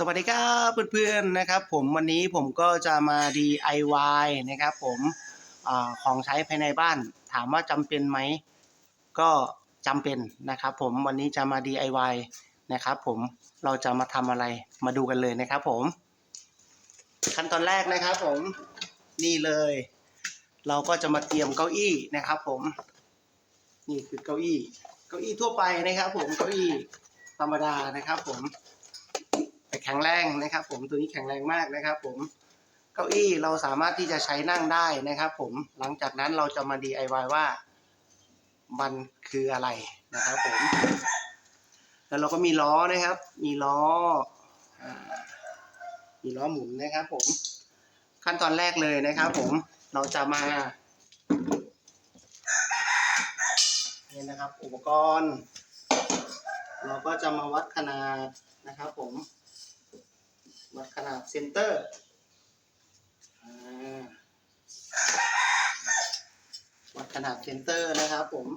สวัสดีครับเพื่อนๆนะครับ ผมวันนี้ผมก็จะมา DIY นะครับ ผมอของใช้ภายในบ้าน ถามว่าจำเป็นไหมก็จำเป็นนะครับ ผมวันนี้จะมา DIY นะครับ ผมเราจะมาทำอะไรมาดูกันเลยนะครับ ผม ขั้นตอนแรกนะครับ ผมนี่เลย เราก็จะมาเตรียมเก้าอี้นะครับ ผมนี่คือเก้าอี้ เก้าอี้ทั่วไปนะครับ ผมเก้าอี้ธรรมดานะครับ ผม แต่แข็งแรงนะครับ ผมตัวนี้แข็งแรงมากนะครับ ผมเก้าอี้เราสามารถที่จะใช้นั่งได้นะครับ ผมหลังจากนั้นเราจะมา DIY ว่า มันคืออะไรนะครับ ผม แล้วเราก็มีล้อนะครับ มีล้อมีล้อหมุนนะครับ ผม ขั้นตอนแรกเลยนะครับ ผมเราจะมาเนี่ยนะครับ อุปกรณ์ เราก็จะมาวัดขนาดนะครับ ผม วัดขนาดเซนเตอร์อ่าวัดขนาดเซนเตอร์นะครับผม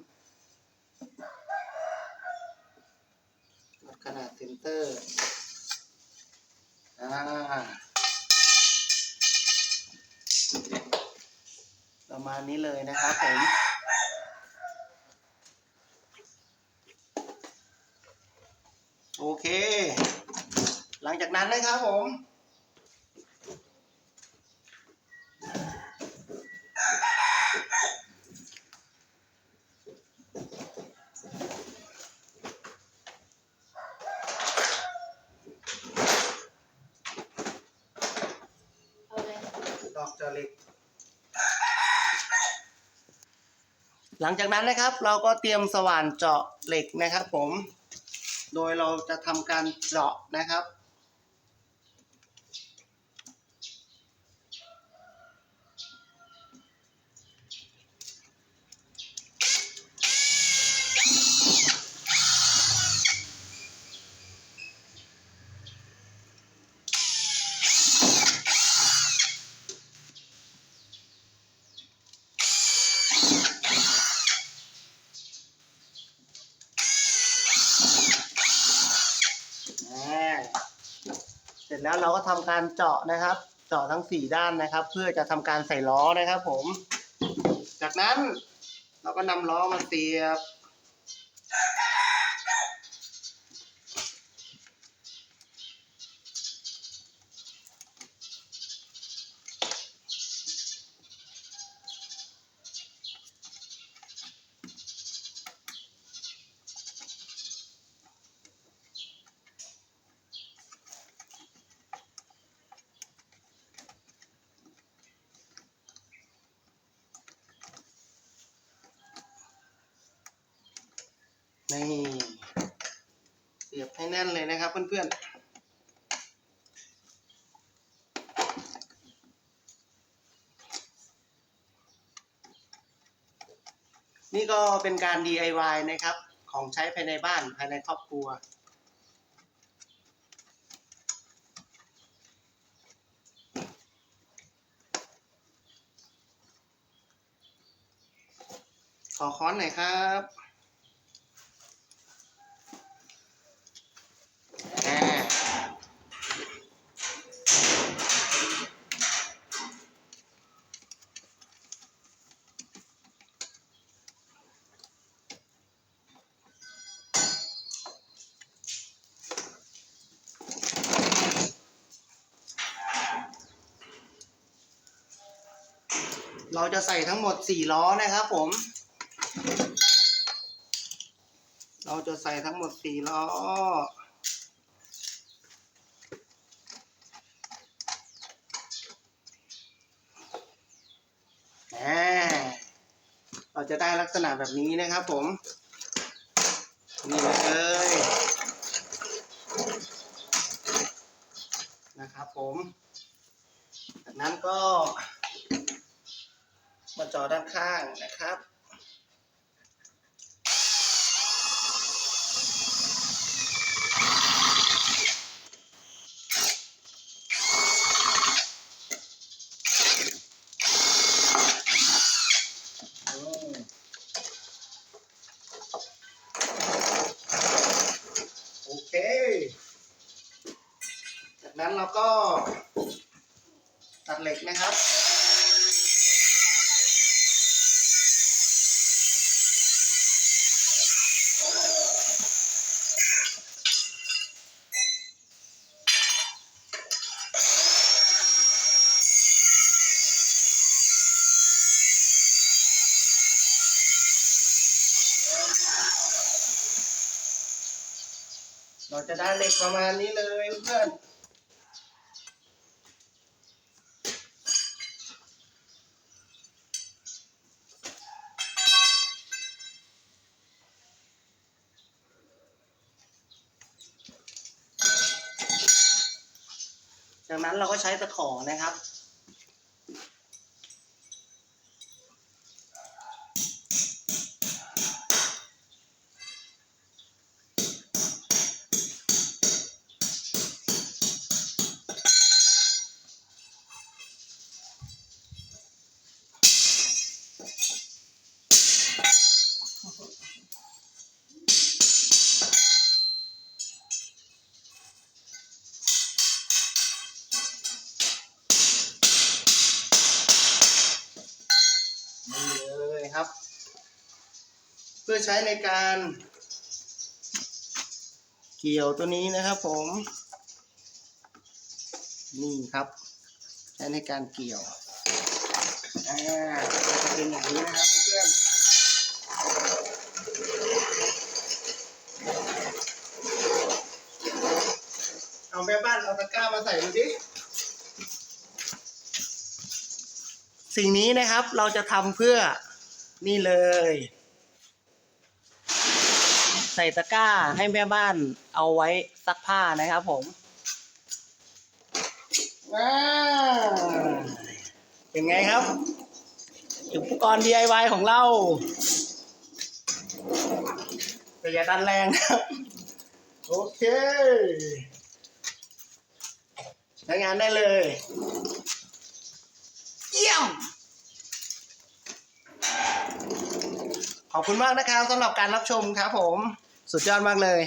วัดขนาดเซนเตอร์อ่าประมาณนี้เลยนะครับผมโอเค ลังจากนั้นนะครับผม เอาเลยดอกจอเหล็กหลังจากนั้นนะครับเราก็เตรียมสว่านเจาะเหล็กนะครับผม โดยเราจะทำการเจาะนะครับ อ่าเส ร็จแล้วเราก็ทำการเจาะนะครับ เจาะทั้งสี่ด้านนะครับ เพื่อจะทำการใส่ล้อนะครับ ผม จากนั้นเราก็นำล้อมาเสียบ นี่เสียบให้แน่นเลยนะครับเพื่อนๆนี่ก็เป็นการ DIY นะครับ ของใช้ภายในบ้านภายในครอบครัว ขอค้อนหน่อยครับอ่า เราจะใส่ทั้งหมดสี่ล้อนะครับผม เราจะใส่ทั้งหมดสี่ล้อ เราจะได้ลักษณะแบบนี้นะครับผม นี่เลยนะครับผม จากนั้นก็ อด้านข้างนะครับอืมโอเค จากนั้นเราก็ตัดเหล็กนะครับ เราจะได้เหล็กประมาณนี้เลยเพื่อนจากนั้นเราก็ใช้ตะขอนะครับ พื่อใช้ในการเกี่ยวตัวนี้นะครับผม นี่ครับ ใช้ในการเกี่ยวอ่าจะเป็นอย่างนี้นะครับเพื่อนเอาแม่บ้านเอาตะกร้ามาใส่ดูดิสิ่งนี้นะครับเราจะทำเพื่อนี่เลย ใส่ตะกร้าให้แม่บ้านเอาไว้ซักผ้านะครับผม ว้าวเป็นไงครับ อุปกรณ์ DIY ของเราแต่อย่าดันแรงนะครับ โอเคใช้งานได้เลย เยี่ยม ขอบคุณมากนะครับสำหรับการรับชมครับผม สุดยอดมากเลย